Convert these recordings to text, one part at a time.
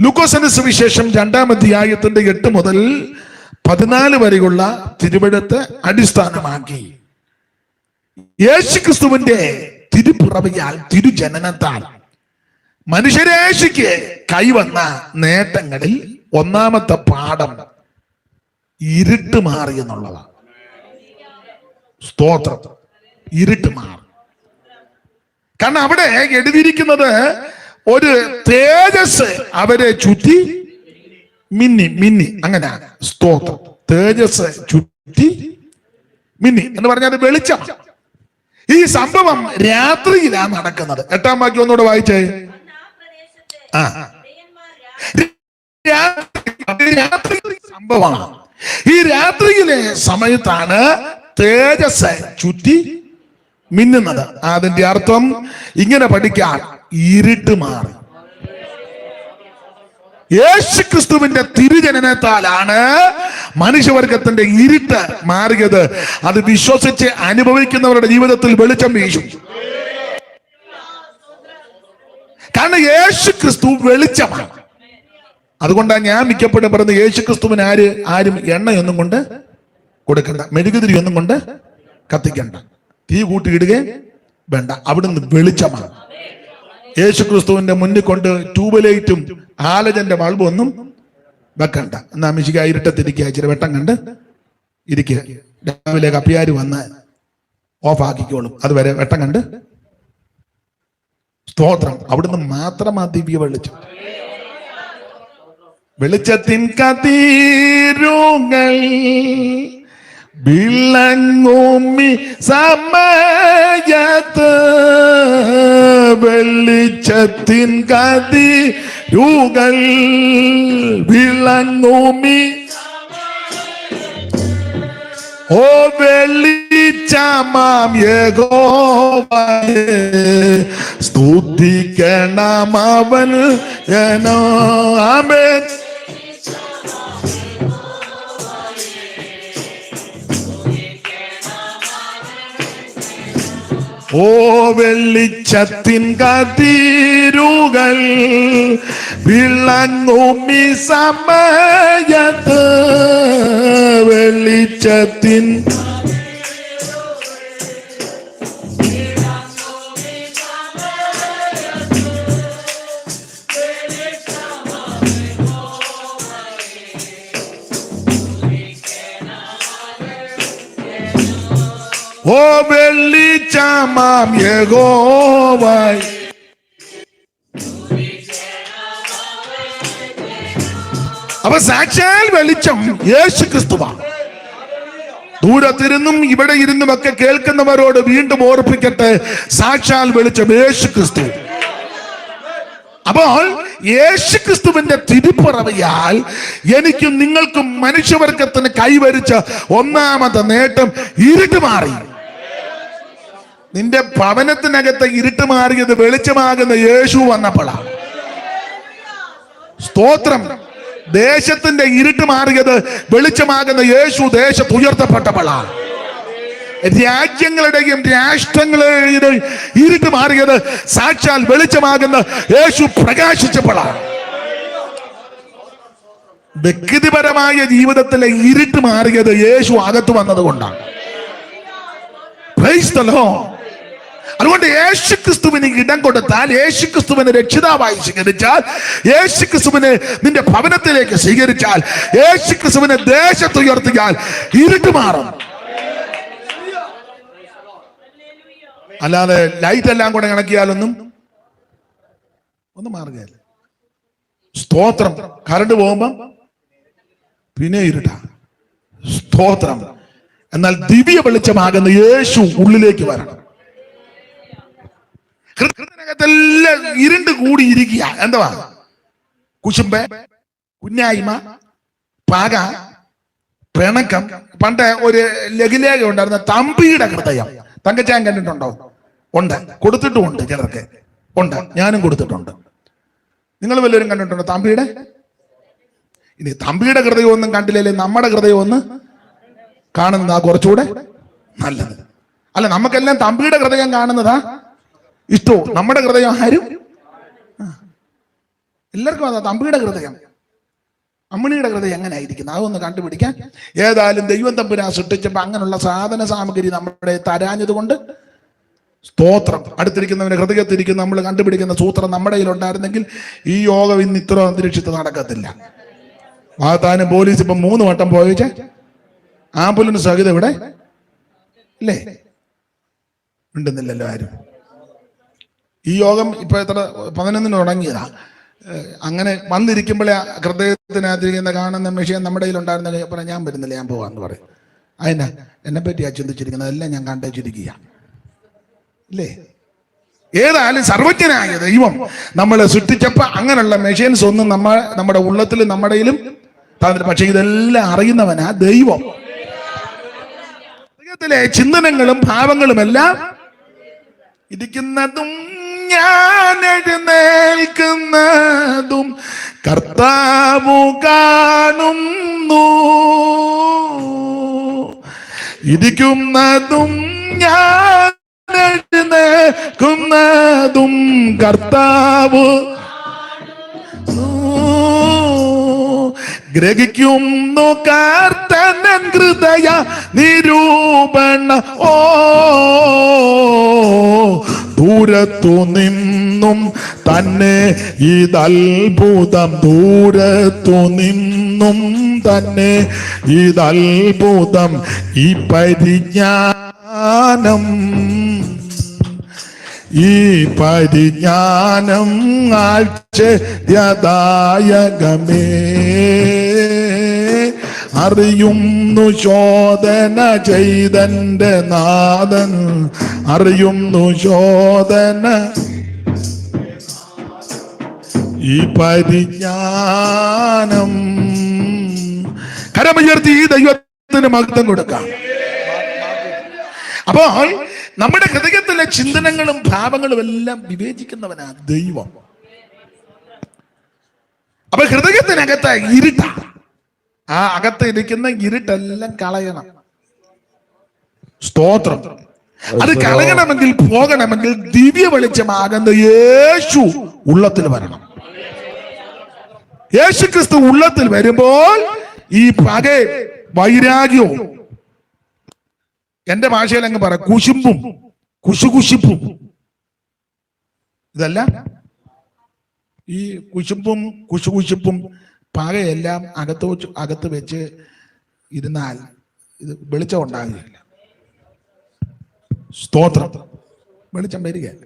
ലൂക്കോസിന്റെ സുവിശേഷം രണ്ടാം അധ്യായത്തിന്റെ എട്ട് മുതൽ പതിനാല് വരെയുള്ള തിരുവഴുത്ത് അടിസ്ഥാനമാക്കി. യേശുക്രിസ്തുവിന്റെ തിരുപ്പിറവിയാൽ തിരുജനനത്താൽ മനുഷ്യരേശിക്ക് കൈവന്ന നേട്ടങ്ങളിൽ ഒന്നാമത്തെ പാഠം ഇരുട്ട് മാറി എന്നുള്ളതാണ്. സ്തോത്രം. ഇരുട്ട് മാറി. കാരണം അവിടെ എഴുതിയിരിക്കുന്നത് ഒരു തേജസ് അവരെ ചുറ്റി മിന്നി മിന്നി അങ്ങനെ സ്തോത്രം. തേജസ് ചുറ്റി മിന്നി എന്ന് പറഞ്ഞാൽ വെളിച്ചം. ഈ സംഭവം രാത്രിയിലാണ് നടക്കുന്നത്. എട്ടാം വാക്യം ഒന്നുകൂടെ വായിച്ചേ. ആ. രാത്രി സംഭവമാണ്. ഈ രാത്രിയിലെ സമയത്താണ് തേജസ് ചുറ്റി മിന്നുന്നത്. അതിന്റെ അർത്ഥം ഇങ്ങനെ പഠിക്കാൻ ഇരുട്ട് മാറി. യേശു ക്രിസ്തുവിന്റെ തിരുജനനത്താലാണ് മനുഷ്യവർഗത്തിന്റെ ഇരുട്ട് മാറിയത്. അത് വിശ്വസിച്ച് അനുഭവിക്കുന്നവരുടെ ജീവിതത്തിൽ വെളിച്ചം വീശും. കാരണം യേശു ക്രിസ്തു വെളിച്ചമാണ്. അതുകൊണ്ടാണ് ഞാൻ മിക്കപ്പോഴും പറയുന്നത് യേശു ക്രിസ്തുവിന് ആര് ആരും എണ്ണയൊന്നും കൊണ്ട് കൊടുക്കണ്ട. മെഴുകുതിരി ഒന്നും കൊണ്ട് കത്തിക്കണ്ട. തീ കൂട്ടിയിടുകയും വേണ്ട. അവിടുന്ന് വെളിച്ചമാണ്. യേശു ക്രിസ്തുവിന്റെ മുന്നിൽ കൊണ്ട് ട്യൂബലൈറ്റും ആലജന്റെ ബൾബും ഒന്നും വെക്കണ്ട. എന്നാ മിശിക ഇരുട്ടത്തിരിക്കുക ഇച്ചിരി വെട്ടം കണ്ട് ഇരിക്കുക. രാവിലെ കപ്പിയാര് വന്ന് ഓഫ് ആക്കിക്കോളും. അതുവരെ വെട്ടം കണ്ട് സ്തോത്രം. അവിടുന്ന് മാത്രം ആ ദിവ്യ വെളിച്ചം. വെളിച്ചത്തിൻ കതീരുങ്ങൾ വിളങ്ങുമി സമയത്ത് വെളിച്ചത്തിൻ കതിരുകൾ വിളങ്ങൂമി ഓ വെള്ളിച്ചമാം യഹോവയെ സ്തുതിക്കണം അവൻ. എന്നോ ആമേൻ. ഓ വെള്ളിച്ചത്തിൻ കതിരുകൾ വിളങ്ങുമി സമയത്ത് വെള്ളിച്ചത്തിൻ ഓ വെള്ളിച്ചമാം യഗോവായി അപ്പൊ സാക്ഷാൽ വെളിച്ചം യേശു ദൂരത്തിരുന്നും ഇവിടെ ഇരുന്നും ഒക്കെ കേൾക്കുന്നവരോട് വീണ്ടും ഓർപ്പിക്കട്ടെ സാക്ഷാൽ വെളിച്ചം യേശു ക്രിസ്തു. അപ്പോൾ യേശു ക്രിസ്തുവിന്റെ തിരിപ്പുറവിയാൽ എനിക്കും നിങ്ങൾക്കും മനുഷ്യവർഗത്തിന് കൈവരിച്ച ഒന്നാമത്തെ നേട്ടം ഇരുട്ട് മാറി. നിന്റെ ഭവനത്തിനകത്ത് ഇരുട്ട് മാറിയത് വെളിച്ചമാകുന്ന യേശു വന്നപ്പോഴാണ് സ്തോത്രം. ദേശത്തിന്റെ ഇരുട്ട് മാറിയത് വെളിച്ചമാകുന്ന യേശു ദേശത്ത് ഉയർത്തപ്പെട്ടപ്പോഴാണ് രാജ്യങ്ങളുടെയും രാഷ്ട്രങ്ങളുടെയും ഇരുട്ട് മാറിയത് സാക്ഷാൽ വെളിച്ചമാകുന്ന യേശു പ്രകാശിച്ചപ്പോഴാണ് വ്യക്തിപരമായ ജീവിതത്തിലെ ഇരുട്ട് മാറിയത് യേശു അകത്ത് വന്നത് കൊണ്ടാണ്. അതുകൊണ്ട് യേശു ക്രിസ്തുവിന് ഇടം കൊടുത്താൽ യേശു ക്രിസ്തുവിനെ രക്ഷിതാവായി സ്വീകരിച്ചാൽ യേശു നിന്റെ ഭവനത്തിലേക്ക് സ്വീകരിച്ചാൽ യേശു ദേശത്ത് ഉയർത്തിയാൽ ഇരുട്ട് മാറും. അല്ലാതെ ലൈറ്റ് എല്ലാം കൂടെ കണക്കിയാലൊന്നും ഒന്നും മാറുകയല്ല. സ്തോത്രം. കറണ്ട് പോകുമ്പം പിന്നെ ഇരുട്ട. സ്തോത്രം. എന്നാൽ ദിവ്യ വെളിച്ചമാകുന്ന യേശു ഉള്ളിലേക്ക് വരണം. ഹൃദയത്തിനെല്ലാം ഇരുണ്ട് കൂടിയിരിക്കുക. എന്തുവാ? കുശുമ്പ് കുഞ്ഞായ്മ പാക പിണക്കം പണ്ട് ഒരു ലഘുലേഖ ഉണ്ടായിരുന്ന തമ്പിയുടെ ഹൃദയം. തങ്കച്ചാൻ കണ്ടിട്ടുണ്ടോ? ഉണ്ട്. കൊടുത്തിട്ടുമുണ്ട് ചിലർക്ക്. ഉണ്ട്. ഞാനും കൊടുത്തിട്ടുണ്ട്. നിങ്ങൾ വല്ലവരും കണ്ടിട്ടുണ്ടോ തമ്പിയുടെ? ഇനി തമ്പിയുടെ ഹൃദയം ഒന്നും കണ്ടില്ലേ നമ്മുടെ ഹൃദയം ഒന്ന് കാണുന്നതാ കുറച്ചുകൂടെ നല്ലത്. അല്ല നമുക്കെല്ലാം തമ്പിയുടെ ഹൃദയം കാണുന്നതാ ഇഷ്ടവും നമ്മുടെ ഹൃദയം ആരും എല്ലാവർക്കും അതാ തമ്പിയുടെ ഹൃദയം. അമ്മിണിയുടെ ഹൃദയം എങ്ങനെ ആയിരിക്കും അതൊന്ന് കണ്ടുപിടിക്കാൻ. ഏതായാലും ദൈവം തമ്പുരാ സൃഷ്ടിച്ചപ്പോ അങ്ങനെയുള്ള സാധന സാമഗ്രി നമ്മുടെ തരാഞ്ഞതുകൊണ്ട് സ്തോത്രം. അടുത്തിരിക്കുന്നവരെ ഹൃദയത്തിരിക്കുന്ന നമ്മൾ കണ്ടുപിടിക്കുന്ന സൂത്രം നമ്മുടെ കയ്യിലുണ്ടായിരുന്നെങ്കിൽ ഈ യോഗം ഇന്ന് ഇത്ര അന്തരീക്ഷത്തിൽ നടക്കത്തില്ല. വാത്താനും പോലീസ് ഇപ്പൊ മൂന്ന് വട്ടം പോയിച്ചേ. ആംബുലൻസ് സഹിതം ഇവിടെ? അല്ലേ ഉണ്ടെന്നില്ലല്ലോ ആരും. ഈ യോഗം ഇപ്പൊ എത്ര പതിനൊന്നിന് തുടങ്ങിയതാ. അങ്ങനെ വന്നിരിക്കുമ്പോഴേ ഹൃദയത്തിനകത്തിരിക്കുന്ന കാണുന്ന മെഷീൻ നമ്മുടെ കയ്യിലുണ്ടായിരുന്ന പറഞ്ഞാൽ ഞാൻ വരുന്നില്ല ഞാൻ പോവാന്ന് പറയും. അതിനാ എന്നെ പറ്റിയാ ചിന്തിച്ചിരിക്കുന്നത് എല്ലാം ഞാൻ കണ്ടുവച്ചിരിക്കുക ഇല്ലേ ഏതായാലും സർവജ്ഞനായ ദൈവം നമ്മളെ സൃഷ്ടിച്ചപ്പോൾ അങ്ങനെയുള്ള മെഷീൻസ് ഒന്നും നമ്മ നമ്മുടെ ഉള്ളത്തിലും നമ്മുടെയിലും പക്ഷെ ഇതെല്ലാം അറിയുന്നവനാ ദൈവം. ഹൃദയത്തിലെ ചിന്തനങ്ങളും ഭാവങ്ങളും എല്ലാം ഇരിക്കുന്നതും ഞാൻ എഴുന്നേൽക്കുന്നതും കർത്താവു കാണുന്നു. ഇരിക്കുന്നതും ഞാൻ എഴുന്നേൽക്കുന്നതും കർത്താവ് ഗ്രഹിക്കുന്നു കാർത്തനൻ ഹൃദയ നിരൂപണ ഓ ദൂരത്തു നിന്നും തന്നെ ഇതത്ഭുതം ദൂരത്തു നിന്നും തന്നെ ഇതത്ഭുതം ഈ പരിജ്ഞാനം ഈ പരിജ്ഞാനം ആശ്ചര്യദായകമേ. അറിയുന്നു ശോധന ചെയ്തന്റെ നാഥൻ. അറിയുന്നു ശോധന. ഈ പരിജ്ഞാനം കരമുയർത്തി ഈ ദൈവത്തിന് മഹത്വം കൊടുക്കാം. അപ്പോൾ നമ്മുടെ ഹൃദയത്തിലെ ചിന്തനങ്ങളും ഭാവങ്ങളും എല്ലാം വിവേചിക്കുന്നവനാണ് ദൈവം. അപ്പൊ ഹൃദയത്തിനകത്ത് ഇരുട്ട ആ അകത്ത് ഇരിക്കുന്ന ഇരുട്ടെല്ലാം കളയണം. സ്തോത്രം. അത് കളയണമെങ്കിൽ പോകണമെങ്കിൽ ദിവ്യ വെളിച്ചമാകുന്ന യേശു ഉള്ളത്തിൽ വരണം. യേശു ക്രിസ്തു ഉള്ളത്തിൽ വരുമ്പോൾ ഈ പക വൈരാഗ്യവും എന്റെ ഭാഷയിൽ അങ്ങ് പറ കുശുമ്പും കുശുകുശിപ്പും. ഇതല്ല? ഈ കുശുമ്പും കുശുകുശിപ്പും പകയെല്ലാം അകത്ത് വെച്ച് അകത്ത് വെച്ച് ഇരുന്നാൽ ഇത് വെളിച്ചം ഉണ്ടാകുകയില്ല. സ്തോത്രം. വെളിച്ചം വരികയല്ല.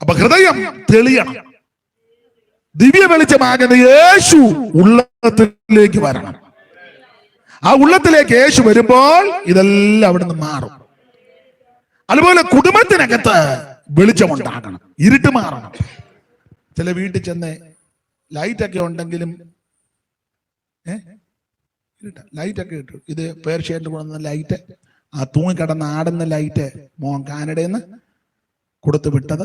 അപ്പൊ ഹൃദയം തെളിയണം. ദിവ്യ വെളിച്ചമാകുന്ന യേശു ഉള്ളത്തിലേക്ക് വരണം. ആ ഉള്ളത്തിലേക്ക് യേശു വരുമ്പോൾ ഇതെല്ലാം അവിടുന്ന് മാറും. അതുപോലെ കുടുംബത്തിനകത്ത് വെളിച്ചമുണ്ടാകണം. ഇരുട്ട് മാറണം. ചില വീട്ടിൽ ചെന്ന് ലൈറ്റ് ഒക്കെ ഉണ്ടെങ്കിലും ലൈറ്റ് ഒക്കെ കിട്ടും ഇത് പേർഷ്യന്റെ കൊണ്ടുവന്ന ലൈറ്റ് ആ തൂങ്ങിക്കിടന്ന് ആടുന്ന ലൈറ്റ് മോൻ കാനഡയിൽ കൊടുത്തു വിട്ടത്.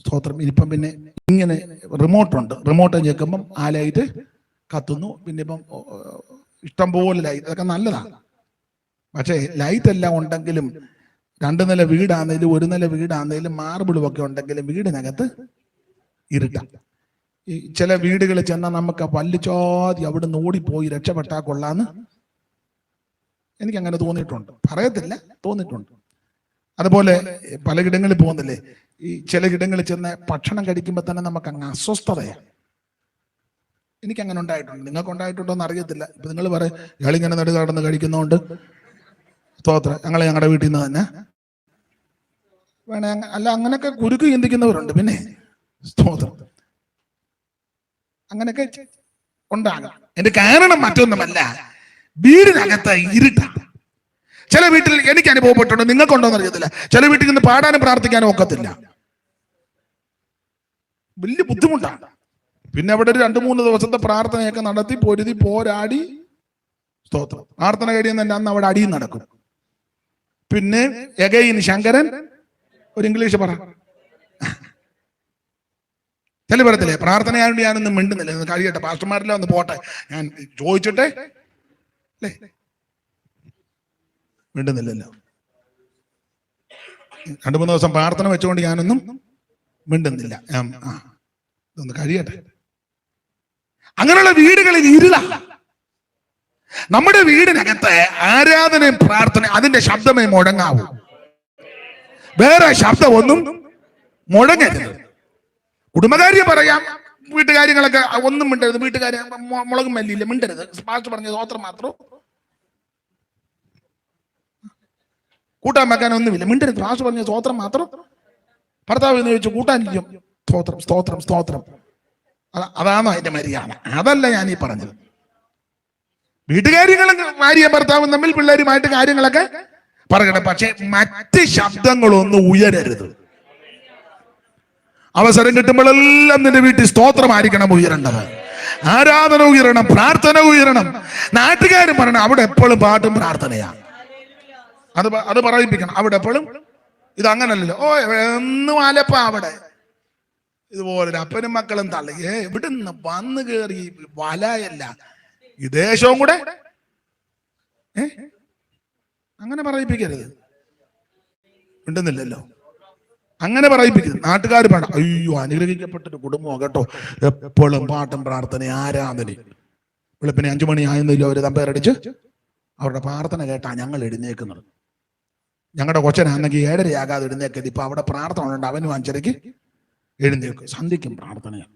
സ്തോത്രം. ഇനിയിപ്പം പിന്നെ ഇങ്ങനെ റിമോട്ടുണ്ട്. റിമോട്ട് ഞെക്കുമ്പം ആ ലൈറ്റ് കത്തുന്നു. പിന്നെ ഇപ്പം ഓ, ഓ, ഇഷ്ടം പോലെ ലൈറ്റ് അതൊക്കെ നല്ലതാണ് പക്ഷേ ലൈറ്റ് എല്ലാം ഉണ്ടെങ്കിലും രണ്ട് നില വീടാണെങ്കിലും ഒരു നില വീടാണെങ്കിലും മാർബിളും ഒക്കെ ഉണ്ടെങ്കിലും വീടിനകത്ത് ഇരുട്ടാം. ഈ ചില വീടുകളിൽ ചെന്നാൽ നമുക്ക് പല്ലിച്ചോതി അവിടുന്ന് ഓടിപ്പോയി രക്ഷപ്പെട്ടാൽ കൊള്ളാന്ന് എനിക്ക് അങ്ങനെ തോന്നിയിട്ടുണ്ട്. പറയത്തില്ല തോന്നിയിട്ടുണ്ട്. അതുപോലെ പലയിടങ്ങളിൽ പോകുന്നില്ലേ ഈ ചില ഇടങ്ങളിൽ ചെന്ന് ഭക്ഷണം കഴിക്കുമ്പോൾ തന്നെ നമുക്ക് അങ്ങ് അസ്വസ്ഥതയാണ് എനിക്ക് അങ്ങനെ ഉണ്ടായിട്ടുണ്ട്. നിങ്ങൾക്ക് ഉണ്ടായിട്ടുണ്ടോ എന്ന് അറിയത്തില്ല. ഇപ്പൊ നിങ്ങൾ പറയും ഇയാളിങ്ങനെ നടു കടന്ന് കഴിക്കുന്നതുകൊണ്ട് സ്തോത്രം ഞങ്ങളെ ഞങ്ങളുടെ വീട്ടിൽ നിന്ന് തന്നെ. വേണേ അല്ല അങ്ങനെയൊക്കെ കുരുക്ക് ചിന്തിക്കുന്നവരുണ്ട്. പിന്നെ സ്തോത്രം. അങ്ങനെയൊക്കെ ഉണ്ടാകാം എന്റെ കാരണം മറ്റൊന്നുമല്ല വീടിനകത്ത് ഇരുട്ടാണ് ചില വീട്ടിൽ എനിക്ക് അനുഭവപ്പെട്ടുണ്ട് നിങ്ങൾക്കുണ്ടോ എന്ന് അറിയത്തില്ല. ചില വീട്ടിൽ നിന്ന് പാടാനും പ്രാർത്ഥിക്കാനും ഒക്കത്തില്ല. വലിയ ബുദ്ധിമുട്ടാണ് പിന്നെ അവിടെ ഒരു രണ്ടു മൂന്ന് ദിവസത്തെ പ്രാർത്ഥനയൊക്കെ നടത്തി പൊരുതി പോരാടി. സ്തോത്രം. പ്രാർത്ഥന കഴിയുന്ന തന്നെ അന്ന് അവിടെ അടിയും നടക്കും. പിന്നെ എഗൈൻ ശങ്കരൻ ഒരു ഇംഗ്ലീഷ് പറ. ചില പറയത്തില്ലേ പ്രാർത്ഥനയാണ്ട് ഞാനൊന്നും മിണ്ടുന്നില്ല കഴിയട്ടെ പാസ്റ്റർമാരെല്ലാം ഒന്ന് പോട്ടെ. ഞാൻ ചോദിച്ചിട്ടെ? അല്ലേ? മിണ്ടുന്നില്ലല്ലോ. രണ്ടു മൂന്ന് ദിവസം പ്രാർത്ഥന വെച്ചുകൊണ്ട് ഞാനൊന്നും മിണ്ടുന്നില്ല. ഞാൻ, ആ ഇതൊന്ന് കഴിയട്ടെ. അങ്ങനെയുള്ള വീടുകളിൽ ഇരുള. നമ്മുടെ വീടിനകത്ത് ആരാധനയും പ്രാർത്ഥന അതിന്റെ ശബ്ദമേ മുഴങ്ങാവൂ. വേറെ ശബ്ദമൊന്നും മുഴങ്ങരുത്. കുടുംബകാര്യം പറയാം. വീട്ടുകാര്യങ്ങളൊക്കെ ഒന്നും മിണ്ടരുത്. വീട്ടുകാര്യം മുളകും മല്ലിയില്ല മിണ്ടരുത്. പാസ്റ്റ് പറഞ്ഞ ഓത്രം മാത്രം. കൂട്ടാൻ വെക്കാൻ ഒന്നുമില്ല. മിണ്ടരുത്. പാസ്റ്റ് പറഞ്ഞ സ്തോത്രം മാത്രം. ഭർത്താവ് എന്ന് ചോദിച്ചു കൂട്ടാനിരിക്കും സ്തോത്രം സ്തോത്രം സ്തോത്രം. അത- അതാണോ അതിന്റെ മര്യാദ. അതല്ല ഞാൻ ഈ പറഞ്ഞത്. വീട്ടുകാര്യങ്ങളും ഭാര്യയും ഭർത്താവും തമ്മിൽ പിള്ളേരുമായിട്ട് കാര്യങ്ങളൊക്കെ പറയണം. പക്ഷെ മറ്റ് ശബ്ദങ്ങളൊന്നും ഉയരരുത്. അവസരം കിട്ടുമ്പോഴെല്ലാം നിന്റെ വീട്ടിൽ സ്തോത്രമായിരിക്കണം ഉയരേണ്ടത്. ആരാധന ഉയരണം പ്രാർത്ഥന ഉയരണം. നാട്ടുകാരും പറയണം അവിടെ എപ്പോഴും പാട്ടും പ്രാർത്ഥനയാ. അത് അത് പറയിപ്പിക്കണം. അവിടെ എപ്പോഴും ഇത് അങ്ങനല്ലല്ലോ. ഓ എന്നും അലപ്പ അവിടെ. ഇതുപോലെ അപ്പനും മക്കളും തള്ളി. ഏ ഇവിടുന്ന് വന്ന് കയറി വലയല്ല. ഈ ദേശവും കൂടെ? ഏ? അങ്ങനെ പറയിപ്പിക്കരുത്. ഉണ്ടെന്നില്ലല്ലോ അങ്ങനെ പറയിപ്പിക്കുന്നു നാട്ടുകാർ വേണം അയ്യോ അനുഗ്രഹിക്കപ്പെട്ടൊരു കുടുംബമോ കേട്ടോ. എപ്പോഴും പാട്ടും പ്രാർത്ഥന ആരാധന വെളുപ്പിനെ അഞ്ചു മണി അവർ ഒരു തമ്പേരടിച്ച് അവരുടെ പ്രാർത്ഥന കേട്ടാ ഞങ്ങൾ എഴുന്നേക്കുന്നത്. ഞങ്ങളുടെ കൊച്ചനാണെങ്കിൽ ഏഴരയാകാതെ എഴുന്നേക്കരുത്. ഇപ്പൊ അവിടെ പ്രാർത്ഥന ഉണ്ട്. അവനും അഞ്ചരയ്ക്ക് എഴുന്നേക്കും സന്ധിക്കും പ്രാർത്ഥനയാണ്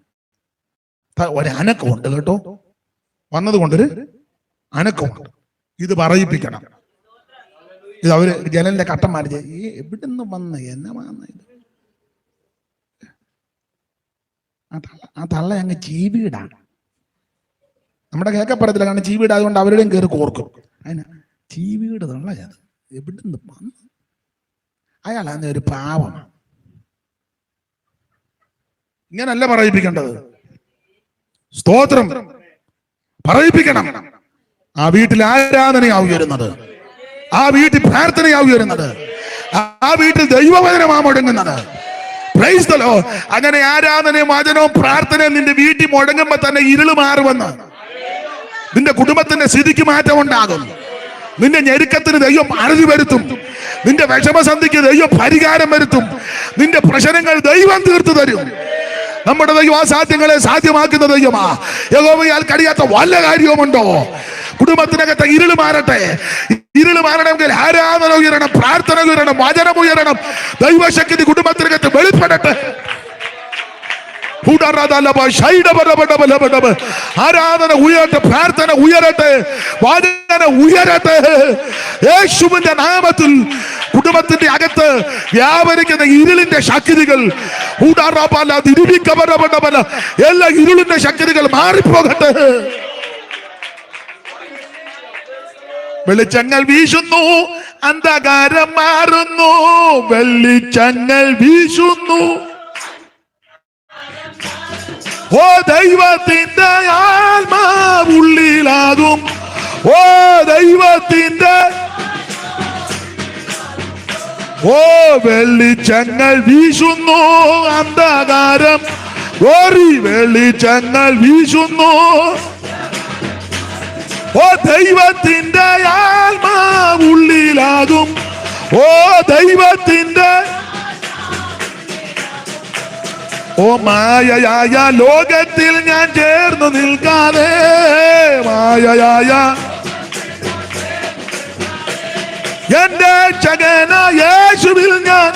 ഒരനക്കം ഒരനക്കമുണ്ട് കേട്ടോ. വന്നത് കൊണ്ടൊരു അനക്കമുണ്ട്. ഇത് പറയിപ്പിക്കണം. ഇത് അവർ ജനലിന്റെ കട്ടം മാറ്റി ഈ എവിടുന്ന് വന്ന്? എന്നെ വന്ന ഇത്? ആ തള്ള തള്ള അങ്ങ് ചീവീടാണ്. നമ്മുടെ കേൾക്കപ്പെടത്തില്ല കാരണം ചീവീട് അതുകൊണ്ട് അവരുടെയും കയറി കോർക്കും. അതിന് ചീവീട് തള്ളയത് എവിടുന്ന് വന്ന്? അന്ന് ഒരു പാവമാണ് ഇങ്ങനല്ല പറയിപ്പിക്കേണ്ടത്. സ്തോത്രം. പറയിപ്പിക്കണം. ആ വീട്ടിൽ ആരാധനയാ വരുന്നത് ആ വീട്ടിൽ പ്രാർത്ഥനയാ വരുന്നത് ആ വീട്ടിൽ ദൈവവചനമാ മുടങ്ങുന്നത്. അങ്ങനെ ആരാധനയും വചനവും പ്രാർത്ഥനയും നിന്റെ വീട്ടിൽ മുടങ്ങുമ്പോ തന്നെ ഇരുൾ മാറുമെന്ന്. നിന്റെ കുടുംബത്തിന്റെ സ്ഥിതിക്ക് മാറ്റം ഉണ്ടാകും. നിന്റെ ഞെരുക്കത്തിന് ദൈവം അറുതി വരുത്തും. നിന്റെ വിഷമസന്ധിക്ക് ദൈവം പരിഹാരം വരുത്തും. നിന്റെ പ്രശ്നങ്ങൾ ദൈവം തീർത്തു തരും. നമ്മുടെ ദൈവം അസാധ്യങ്ങളെ സാധ്യമാക്കുന്ന ദൈവമാ. യഹോവയാൽ കഴിയാത്ത വല്ല കാര്യവുമുണ്ടോ? കുടുംബത്തിനകത്തെ ഇരുൾ മാറട്ടെ. ഇരുൾ മാറണമെങ്കിൽ ആരാധന ഉയരണം പ്രാർത്ഥന ഉയരണം വചനം ഉയരണം. ദൈവശക്തി കുടുംബത്തിനകത്ത് വെളിപ്പെടട്ടെ. ആരാധന ഉയരട്ടെ പ്രാർത്ഥന ഉയരട്ടെ വാചന ഉയരട്ടെ. യേശുവിന്റെ നാമത്തിൽ കുടുംബത്തിന്റെ അകത്ത് വ്യാപരിക്കുന്ന ഇരുളിന്റെ ശക്തികൾ എല്ലാ ഇരുളിന്റെ ശക്തികൾ മാറിപ്പോകട്ടെ. വെളിച്ചങ്ങൾ വീശുന്നു അന്ധകാരം മാറുന്നു വെളിച്ചങ്ങൾ വീശുന്നു. ഓ ദൈവത്തിന്റെ ആത്മാവുള്ളിലാകും ഓ ദൈവത്തിന്റെ ഓ വെളിച്ചങ്ങൾ വീശുന്നു അന്ധകാരം. ഓറി വെളിച്ചങ്ങൾ വീശുന്നു. ഓ ദൈവത്തിന്റെ ആത്മാവുള്ളിലാകും ഓ ദൈവത്തിന്റെ ഓ മായയായ ലോകത്തിൽ ഞാൻ ചേർന്നു നിൽക്കാതെ മായയായ എന്റെ ചകന യേശുവിൽ ഞാൻ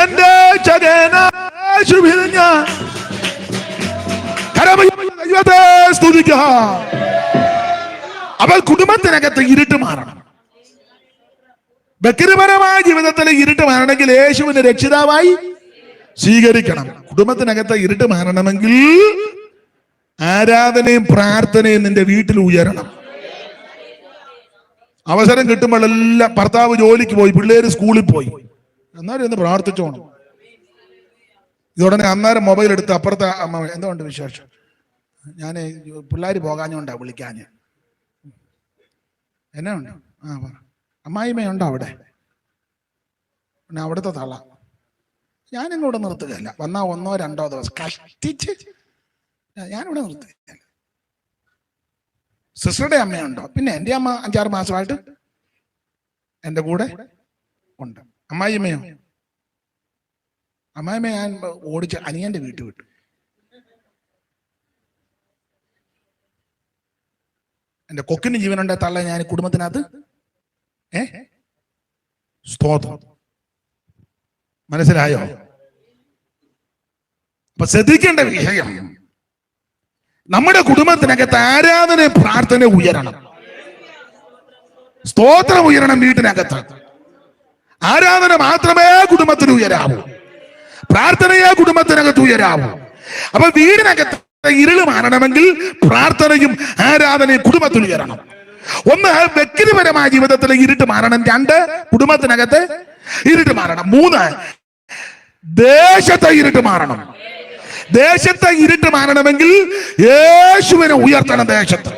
എന്റെ ചകന യേശുവിൽ ഞാൻ അവൾ കുടുംബത്തിനകത്ത് ഇരുട്ട് മാറണം. വ്യക്തിപരമായ ജീവിതത്തിൽ ഇരുട്ട് മാറണമെങ്കിൽ യേശുവിന്റെ രക്ഷിതാവായി സ്വീകരിക്കണം. കുടുംബത്തിനകത്ത് ഇരുട്ട് മാറണമെങ്കിൽ ആരാധനയും പ്രാർത്ഥനയും നിന്റെ വീട്ടിൽ ഉയരണം. അവസരം കിട്ടുമ്പോഴെല്ലാം ഭർത്താവ് ജോലിക്ക് പോയി പിള്ളേര് സ്കൂളിൽ പോയി. എന്നാലും ഒന്ന് പ്രാർത്ഥിച്ചോണം. ഇതുടനെ അന്നേരം മൊബൈൽ എടുത്ത് അപ്പുറത്തെ എന്തുകൊണ്ട് വിശേഷം? ഞാൻ പിള്ളേർ പോകാഞ്ഞോണ്ടാ വിളിക്കാൻ എന്നാ ഉണ്ട്? ആ പറ. അമ്മായിമ്മയുണ്ടോ അവിടെ? പിന്നെ അവിടുത്തെ തള ഞാനിങ്ങോട്ട് നിർത്തുകയല്ല. വന്നാ ഒന്നോ രണ്ടോ ദിവസം കഷ്ടിച്ച് ഞാനിവിടെ നിർത്തുകയല്ല. സിസ്റ്ററുടെ അമ്മയുണ്ടോ? പിന്നെ എന്റെ അമ്മ അഞ്ചാറ് മാസമായിട്ട് എന്റെ കൂടെ ഉണ്ട്. അമ്മായിമ്മയോ? അമ്മായിമ്മ ഞാൻ ഓടിച്ച് അനിയന്റെ വീട്ടിൽ വിട്ടു. എന്റെ കൊക്കിന് ജീവനുണ്ടെ തള്ള ഞാൻ കുടുംബത്തിനകത്ത്? ഏ? സ്തോത്രം. മനസ്സിലായോ? അപ്പൊ ശ്രദ്ധിക്കേണ്ട വിഷയം നമ്മുടെ കുടുംബത്തിനകത്ത് ആരാധന പ്രാർത്ഥന ഉയരണം. സ്തോത്രം ഉയരണം വീട്ടിനകത്ത്. ആരാധന മാത്രമേ കുടുംബത്തിന് ഉയരാവൂ. പ്രാർത്ഥനയെ കുടുംബത്തിനകത്ത് ഉയരാവൂ. അപ്പൊ വീടിനകത്ത് ഇരുൾ മാറണമെങ്കിൽ പ്രാർത്ഥനയും ആരാധനയും കുടുംബത്തിൽ ഉയരണം. ഒന്ന് വ്യക്തിപരമായ ജീവിതത്തിൽ ഇരുട്ട് മാറണം. രണ്ട് കുടുംബത്തിനകത്ത് ഇരുട്ട് മാറണം. മൂന്ന് ദേശത്തെ ഇരുട്ട് മാറണം. ദേശത്തെ ഇരുട്ട് മാറണമെങ്കിൽ യേശുവിനെ ഉയർത്തണം ദേശത്ത്.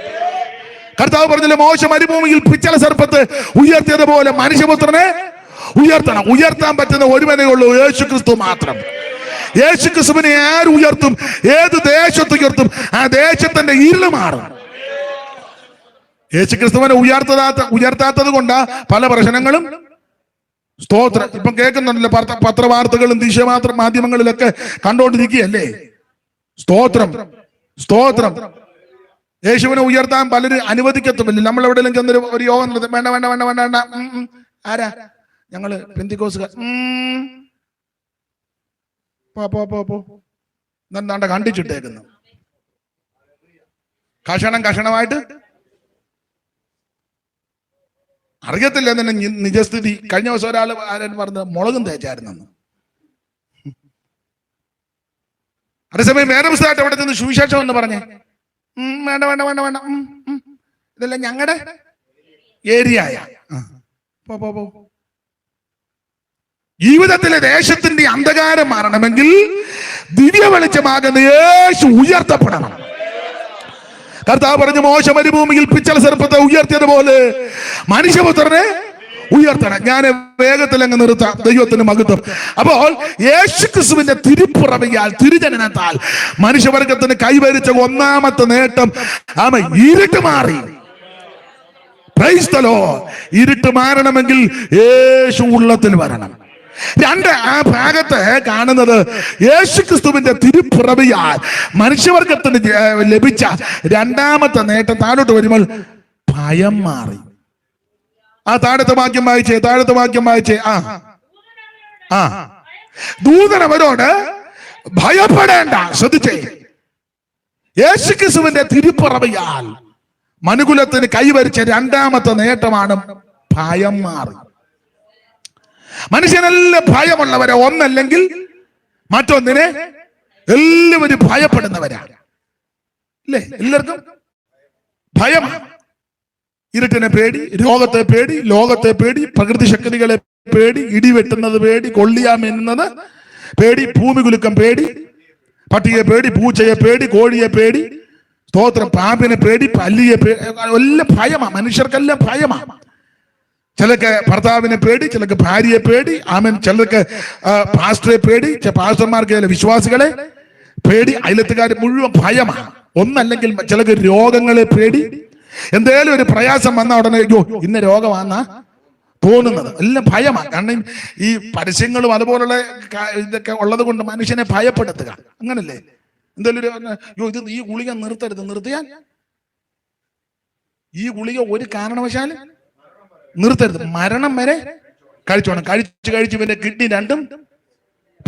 കർത്താവ് പറഞ്ഞില്ല മോശം മരുഭൂമിയിൽ പിച്ചള സർപ്പത്ത് ഉയർത്തിയതുപോലെ മനുഷ്യപുത്രനെ ഉയർത്തണം. ഉയർത്താൻ പറ്റുന്ന ഒരുവനേ ഉള്ളൂ യേശു ക്രിസ്തു മാത്രം. യേശു ക്രിസ്തുവിനെ ആര് ഉയർത്തും? ഏത് ദേശത്ത് ഉയർത്തും? ആ ദേശത്തിന്റെ ഇരുൾ മാറും. യേശു ക്രിസ്തുവിനെ ഉയർത്താത്ത ഉയർത്താത്തത് കൊണ്ടാ പല പ്രശ്നങ്ങളും. സ്തോത്രം. ഇപ്പൊ കേൾക്കുന്നുണ്ടല്ലോ പത്ര പത്രവാർത്തകളും ദിശമാത്ര മാധ്യമങ്ങളിലൊക്കെ കണ്ടുകൊണ്ടിരിക്കുകയല്ലേ സ്തോത്രം. സ്തോത്രം. യേശുവിനെ ഉയർത്താൻ പലരും അനുവദിക്കത്തുമില്ല. നമ്മൾ എവിടെയെങ്കിലും ചെന്നൊരു ഒരു യോഗം വേണ്ട വേണ്ട വേണ്ട വേണ്ട വേണ്ട. ആരാ? ഞങ്ങൾ പെന്തിക്കോസുകാർ. ഉം. പോ പോ പോ പോ. എന്താണ്ട കണ്ടിച്ചിട്ടേക്കുന്നു? കഷണം കഷണമായിട്ട്? അറിയത്തില്ല എന്നെ നിജസ്ഥിതി. കഴിഞ്ഞ ദിവസം ഒരാൾ ആരും പറഞ്ഞത് മുളകും തേച്ചായിരുന്നെന്ന്. അതേസമയം വേറെ പുസ്തകമായിട്ട് അവിടെ നിന്ന് സുവിശേഷം എന്ന് പറഞ്ഞേ? വേണ്ട വേണ്ട വേണ്ട വേണ്ട. ഇതല്ല ഞങ്ങളുടെ ഏരിയയാ. പോ പോ പോ. ജീവിതത്തിലെ ദേശത്തിന്റെ അന്ധകാരം മാറണമെങ്കിൽ ദിവ്യ വെളിച്ചമാകുന്ന യേശു ഉയർത്തപ്പെടണം. കർത്താവ് പറഞ്ഞു മോശ മരുഭൂമിയിൽ പിച്ചള സർപ്പത്തെ ഉയർത്തിയതുപോലെ മനുഷ്യപുത്രനെ ഉയർത്തണം. ഞാൻ വേഗത്തിൽ അങ്ങ് നിർത്താം ദൈവത്തിന് മഹത്വം. അപ്പോൾ യേശു ക്രിസ്തുവിന്റെ തിരുപ്പുറവിയാൽ തിരുജനനത്താൽ മനുഷ്യവർഗത്തിന് കൈവരിച്ച ഒന്നാമത്തെ നേട്ടം ആമ ഇരുട്ട് മാറി. ഇരുട്ട് മാറണമെങ്കിൽ യേശു ഉള്ളത്തിൽ വരണം. രണ്ട് ആ ഭാഗത്ത് കാണുന്നത് യേശുക്രിസ്തുവിന്റെ തിരുപ്പിറവിയാൽ മനുഷ്യവർഗത്തിന് ലഭിച്ച രണ്ടാമത്തെ നേട്ടം താഴോട്ട് വരുമ്പോൾ ഭയം മാറി. ആ താഴത്തെ വാക്യം വായിച്ചേ താഴത്തെ വാക്യം വായിച്ചേ. ആ ആ. ദൂതൻ അവരോട് ഭയപ്പെടേണ്ട ശ്രദ്ധിച്ചേ. യേശുക്രിസ്തുവിന്റെ തിരുപ്പിറവിയാൽ മനുകുലത്തിന് കൈവരിച്ച രണ്ടാമത്തെ നേട്ടമാണ് ഭയം മാറി. മനുഷ്യനെല്ലാം ഭയമുള്ളവരെ ഒന്നല്ലെങ്കിൽ മറ്റൊന്നിനെ എല്ലാവരും ഭയപ്പെടുന്നവരാണ് അല്ലേ എല്ലാവർക്കും? ഭയം. ഇരുട്ടിനെ പേടി രോഗത്തെ പേടി ലോകത്തെ പേടി പ്രകൃതി ശക്തികളെ പേടി ഇടിവെട്ടുന്നത് പേടി കൊള്ളിയാമെന്നത് പേടി ഭൂമി കുലുക്കം പേടി പട്ടിയെ പേടി പൂച്ചയെ പേടി കോഴിയെ പേടി സ്തോത്രം പാമ്പിനെ പേടി പല്ലിയെ പേടി എല്ലാം ഭയമാ മനുഷ്യർക്കെല്ലാം ഭയമാ. ചിലക്ക് ഭർത്താവിനെ പേടി ചിലക്ക് ഭാര്യയെ പേടി ആമൻ. ചിലർക്ക് പാസ്റ്ററെ പേടി പാസ്റ്റർമാർക്ക് ചില വിശ്വാസികളെ പേടി. അയലത്തുകാർ മുഴുവൻ ഭയമാണ്. ഒന്നല്ലെങ്കിൽ ചിലക്ക് രോഗങ്ങളെ പേടി. എന്തേലും ഒരു പ്രയാസം വന്ന ഉടനെ അയ്യോ ഇന്ന രോഗമാന്നാ തോന്നുന്നത്. എല്ലാം ഭയമാണ്. കാരണം ഈ പരസ്യങ്ങളും അതുപോലുള്ള ഇതൊക്കെ ഉള്ളത് കൊണ്ട് മനുഷ്യനെ ഭയപ്പെടുത്തുക. അങ്ങനല്ലേ? എന്തെങ്കിലും അയ്യോ ഇത് ഈ ഗുളിക നിർത്തരുത്. നിർത്തിയാൽ ഈ ഗുളിക ഒരു കാരണവശാലും നിർത്തരുത്. മരണം വരെ കഴിച്ചോണം കഴിച്ച് കഴിച്ച് പിന്നെ കിഡ്നി രണ്ടും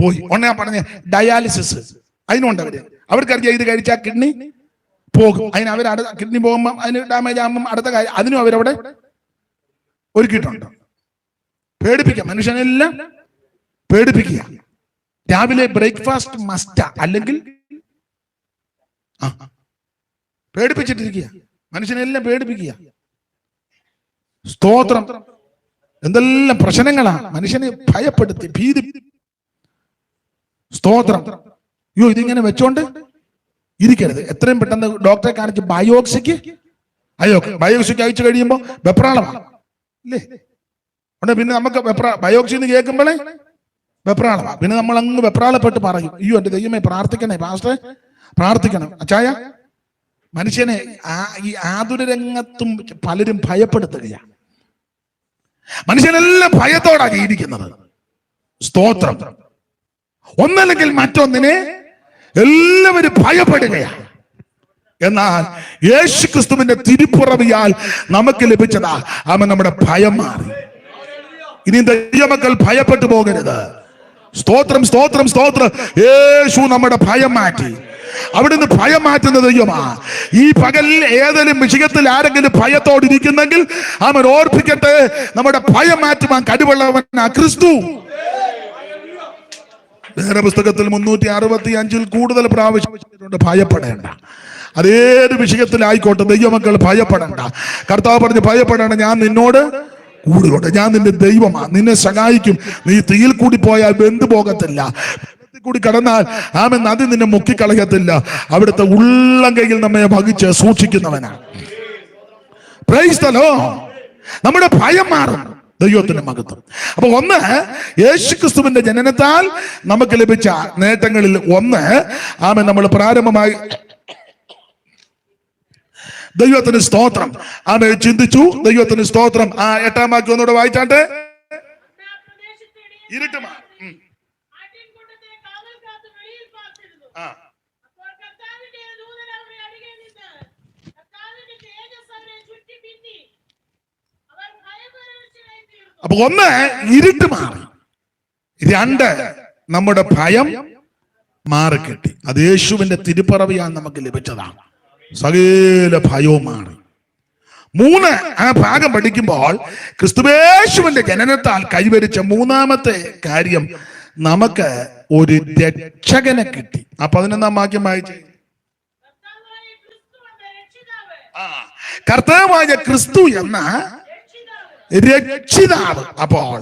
പോയി. ഒന്നേ ഞാൻ പറഞ്ഞ ഡയാലിസിസ് അതിനുണ്ട് അവർ. അവർക്കറിയാം ഇത് കഴിച്ചാൽ കിഡ്നി പോകും. അതിന് അവർ കിഡ്നി പോകുമ്പോൾ അതിന് ഡാമേജ് ആകുമ്പോൾ അടുത്ത കാര്യം അതിനും അവരവിടെ ഒരുക്കിയിട്ടുണ്ട് പേടിപ്പിക്കുക. മനുഷ്യനെല്ലാം പേടിപ്പിക്കുക. രാവിലെ ബ്രേക്ക്ഫാസ്റ്റ് മസ്റ്റ അല്ലെങ്കിൽ പേടിപ്പിച്ചിട്ടിരിക്കുക. മനുഷ്യനെല്ലാം പേടിപ്പിക്കുക. സ്തോത്രം. എന്തെല്ലാം പ്രശ്നങ്ങളാണ് മനുഷ്യനെ ഭയപ്പെടുത്തി ഭീതി. സ്തോത്രം. അയ്യോ ഇതിങ്ങനെ വെച്ചോണ്ട് ഇരിക്കരുത്. എത്രയും പെട്ടെന്ന് ഡോക്ടറെ കാണിച്ച് ബയോക്സിക്ക് അയ്യോ ബയോക്സിക്ക് അയച്ചു കഴിയുമ്പോ വെപ്രാളമാണ്. അല്ലേ ഉടനെ പിന്നെ നമുക്ക് വെപ്രാ ബയോക്സി എന്ന് കേൾക്കുമ്പോഴേ വെപ്രാളമാണ് പിന്നെ നമ്മൾ അങ്ങ് വെപ്രാളപ്പെട്ട് പറയും. അയ്യോ എന്റെ ദൈവമേ പ്രാർത്ഥിക്കണേ പാസ്റ്ററെ. പ്രാർത്ഥിക്കണം. അച്ചായ മനുഷ്യനെ ആ- ഈ ആതുര രംഗത്തും പലരും ഭയപ്പെടുത്തുകയാണ് മനുഷ്യനെല്ലാം ഭയത്തോടാ ജീവിക്കുന്നത്. സ്തോത്രം. ഒന്നല്ലെങ്കിൽ മറ്റൊന്നിനെ എല്ലാവരും ഭയപ്പെടുകയാണ് എന്നാൽ യേശു ക്രിസ്തുവിന്റെ തിരുപ്പുറവിയാൽ നമുക്ക് ലഭിച്ചതാ. അവൻ നമ്മുടെ ഭയം മാറി. ഇനി ദൈവമക്കൾ ഭയപ്പെട്ടു പോകരുത്. സ്തോത്രം സ്തോത്രം സ്തോത്രം. യേശു നമ്മുടെ ഭയം മാറ്റി. അവിടുന്ന് ഭയം മാറ്റുന്ന ദൈവമാ. ഈ പകലിൽ ഏതെങ്കിലും വിഷയത്തിൽ ആരെങ്കിലും ഭയത്തോടിരിക്കുന്നെങ്കിൽ അവൻ ഓർപ്പിക്കട്ടെ നമ്മുടെ ഭയം മാറ്റുവാൻ കഴിവുള്ളവനാ ക്രിസ്തു. വേറെ പുസ്തകത്തിൽ മുന്നൂറ്റി അറുപത്തി അഞ്ചിൽ കൂടുതൽ പ്രാവശ്യം ഭയപ്പെടേണ്ട. അതേത് വിഷയത്തിലായിക്കോട്ടെ ദൈവമക്കൾ ഭയപ്പെടേണ്ട. കർത്താവ് പറഞ്ഞ് ഭയപ്പെടേണ്ട ഞാൻ നിന്നോട് കൂടുകൊണ്ട് ഞാൻ നിന്റെ ദൈവമാണ് നിന്നെ സഹായിക്കും. നീ തീയിൽ കൂടി പോയാൽ വെന്തു പോകത്തില്ല. കൂടി കടന്നാൽ ആമൻ നദി നിന്നെ മുക്കിക്കളയത്തില്ല. അവിടുത്തെ ഉള്ളം കയ്യിൽ നമ്മെ വഹിച്ച് സൂക്ഷിക്കുന്നവനാണ് നമ്മുടെ ഭയം മാറും. ദൈവത്തിന്റെ മഹത്വം. അപ്പൊ ഒന്ന് യേശുക്രിസ്തുവിന്റെ ജനനത്താൽ നമുക്ക് ലഭിച്ച നേട്ടങ്ങളിൽ ഒന്ന് ആമെ നമ്മൾ പ്രാരംഭമായി ദൈവത്തിന് സ്തോത്രം. ആമെ ചിന്തിച്ചു ദൈവത്തിന് സ്തോത്രം. ആ എട്ടാം വാക്യം ഒന്നുകൂടെ വായിച്ചാട്ടെ ആ പ്രദേശത്തിനിടയിൽ ഇരുട്ട് മാറും ഉം. ആട്ടിൻകൂട്ടത്തെ കാവൽ കാത്ത് വെളിയിൽ പാർത്തിരുന്നു. ആ. അപ്പോൾ കർത്താവിന്റെ ദൂതൻ അവരുടെ അരികെ നിന്ന് കർത്താവിന്റെ തേജസ്സ് അവരെ ചുറ്റി പിന്നി. അവർ ഭയപരവശരായി തീർന്നു. അപ്പൊ ഒന്ന് ഇരുട്ട് മാറി. രണ്ട് നമ്മുടെ ഭയം മാറിക്കിട്ടി. അത് യേശുവിന്റെ തിരുപ്പറവിയാൽ നമുക്ക് ലഭിച്ചതാണ്. സകല ഭയവും മാറി. മൂന്ന് ആ ഭാഗം പഠിക്കുമ്പോൾ ക്രിസ്തുവേശുവിന്റെ ജനനത്താൽ കൈവരിച്ച മൂന്നാമത്തെ കാര്യം നമുക്ക് ഒരു രക്ഷകനെ കിട്ടി. ആ പതിനൊന്നാം വാക്യം വായിച്ചേ. കർത്താവായ ക്രിസ്തു എന്ന രക്ഷിതാവ്, അപ്പോൾ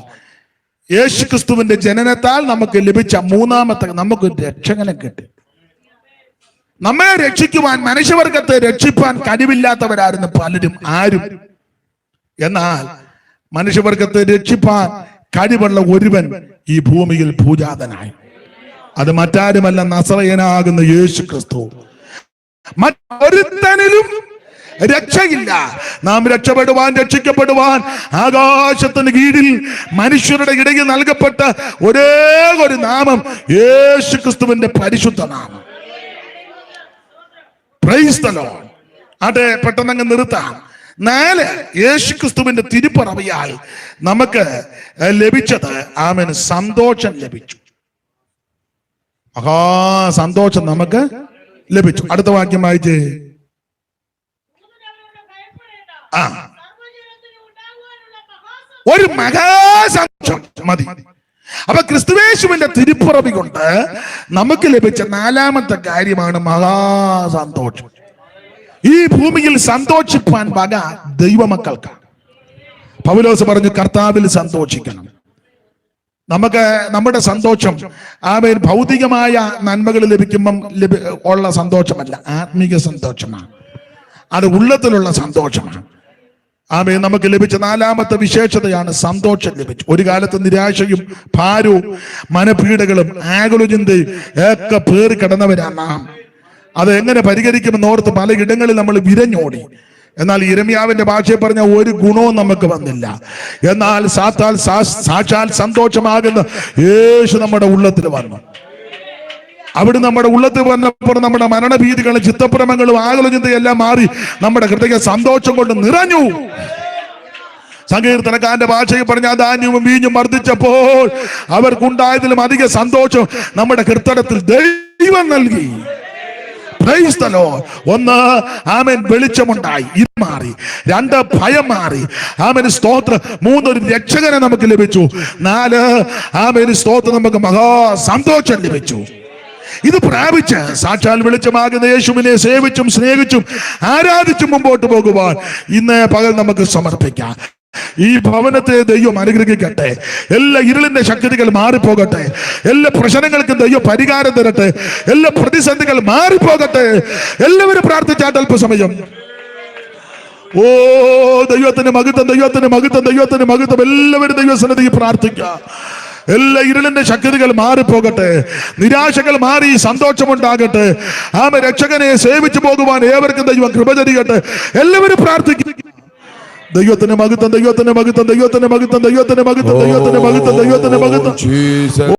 യേശു ക്രിസ്തുവിന്റെ ജനനത്താൽ നമുക്ക് ലഭിച്ച മൂന്നാമത്തെ നമുക്ക് രക്ഷകനെ കിട്ടി. നമ്മെ രക്ഷിക്കുവാൻ മനുഷ്യവർഗത്തെ രക്ഷിപ്പാൻ കഴിവില്ലാത്തവരായിരുന്നു പലരും ആരും. എന്നാൽ മനുഷ്യവർഗത്തെ രക്ഷിപ്പാൻ കഴിവുള്ള ഒരുവൻ ഈ ഭൂമിയിൽ പൂജാതനായി അത് മറ്റാരുമല്ല നസറയനാകുന്ന യേശു ക്രിസ്തു മറ്റൊരുത്തനിലും രക്ഷയില്ല. നാം രക്ഷപ്പെടുവാൻ രക്ഷിക്കപ്പെടുവാൻ. ആകാശത്തിന് കീഴിൽ മനുഷ്യരുടെ ഇടയിൽ നൽകപ്പെട്ട ഒരേ ഒരു നാമം യേശു ക്രിസ്തുവിന്റെ പരിശുദ്ധ നാമം. അതെ പെട്ടെന്നങ്ങ് നിർത്താം. നാല് യേശു ക്രിസ്തുവിന്റെ തിരുപ്പറവിയാൽ നമുക്ക് ലഭിച്ചത് ആമന് സന്തോഷം ലഭിച്ചു. മഹാ സന്തോഷം നമുക്ക് ലഭിച്ചു. അടുത്ത വാക്യം വായിച്ചേ. ഒരു മഹാസന്തോഷം. മതി. അപ്പൊ ക്രിസ്തുവേശുവിന്റെ തിരുപ്പുറവി കൊണ്ട് നമുക്ക് ലഭിച്ച നാലാമത്തെ കാര്യമാണ് മഹാസന്തോഷം. ഈ ഭൂമിയിൽ സന്തോഷിപ്പാൻ വക ദൈവമക്കൾക്കാണ് പൗലോസ് പറഞ്ഞു കർത്താവിൽ സന്തോഷിക്കണം. നമുക്ക് നമ്മുടെ സന്തോഷം ആമേൻ ഭൗതികമായ നന്മകൾ ലഭിക്കുമ്പം ലഭി ഉള്ള സന്തോഷമല്ല ആത്മീക സന്തോഷമാണ്. അത് ഉള്ളത്തിലുള്ള സന്തോഷമാണ്. ആമേ നമുക്ക് ലഭിച്ച നാലാമത്തെ വിശേഷതയാണ് സന്തോഷം ലഭിച്ചു. ഒരു കാലത്ത് നിരാശയും ഭാരവും മനപീഡകളും ആകുലചിന്തയും ഒക്കെ പേറി കിടന്നവരാണ് നാം. അത് എങ്ങനെ പരിഹരിക്കുമെന്ന് ഓർത്ത് പലയിടങ്ങളിൽ നമ്മൾ വിരഞ്ഞോടി. എന്നാൽ ഇരമ്യാവിന്റെ ഭാഷയെ പറഞ്ഞ ഒരു ഗുണവും നമുക്ക് വന്നില്ല. എന്നാൽ സാത്താൽ സാക്ഷാൽ സന്തോഷമാകുന്ന യേശു നമ്മുടെ ഉള്ളത്തിൽ വന്നു. അവിടെ നമ്മുടെ ഉള്ളത്തിൽ വന്നപ്പോൾ നമ്മുടെ മരണഭീതികളും ചിത്തപ്രമങ്ങളും ആകലചിന്തയും എല്ലാം മാറി നമ്മുടെ ഹൃദയ സന്തോഷം കൊണ്ട് നിറഞ്ഞു. സങ്കീർത്തനക്കാരന്റെ ഭാഷയിൽ പറഞ്ഞ ധാന്യവും വീഞ്ഞും വർദ്ധിച്ചപ്പോൾ അവർക്കുണ്ടായതിലും അധിക സന്തോഷം നമ്മുടെ ഹൃദയത്തിൽ ദൈവം നൽകി. ഒന്ന് ആമൻ വെളിച്ചമുണ്ടായി. ഇത് മാറി. രണ്ട് ഭയം മാറി. ആമന് സ്തോത്രം. മൂന്നൊരു രക്ഷകനെ നമുക്ക് ലഭിച്ചു. നാല് ആമന് സ്തോത്രം നമുക്ക് മഹാ സന്തോഷം ലഭിച്ചു. ഇത് പ്രാപിച്ച് സാക്ഷാൽ വെളിച്ചമാകുന്ന യേശുവിനെ സേവിച്ചും സ്നേഹിച്ചും ആരാധിച്ചും മുമ്പോട്ട് പോകുവാൻ ഇന്ന് പകൽ നമുക്ക് സമർപ്പിക്കാം. ഈ ഭവനത്തെ ദൈവം അനുഗ്രഹിക്കട്ടെ. എല്ലാ ഇരുളിന്റെ ശക്തികൾ മാറിപ്പോകട്ടെ. എല്ലാ പ്രശ്നങ്ങൾക്കും ദൈവം പരിഹാരം തരട്ടെ. എല്ലാ പ്രതിസന്ധികൾ മാറിപ്പോകട്ടെ. എല്ലാവരും പ്രാർത്ഥിച്ചാട്ട് അല്പസമയം. ഓ ദൈവത്തിന്റെ മകുത്തം ദൈവത്തിന്റെ മകുത്തം ദൈവത്തിന്റെ മകുത്തം എല്ലാവരും ദൈവസന്നിധി പ്രാർത്ഥിക്കാം. എല്ലാ ഇരുളിന്റെ ശക്തികൾ മാറിപ്പോകട്ടെ. നിരാശകൾ മാറി സന്തോഷമുണ്ടാകട്ടെ. ആമ രക്ഷകനെ സേവിച്ചു പോകുവാൻ ഏവർക്കും ദൈവം കൃപ ചരികട്ടെ എല്ലാവരും പ്രാർത്ഥിക്കും. ദൈവത്തിന്റെ മകുത്തം ദൈവത്തിന്റെ മകുത്തം ദൈവത്തിന്റെ മകുത്തം ദൈവത്തിന്റെ മകുത്തം ദൈവത്തിന്റെ മകുത്തം ദൈവത്തിന്റെ മകുത്തം.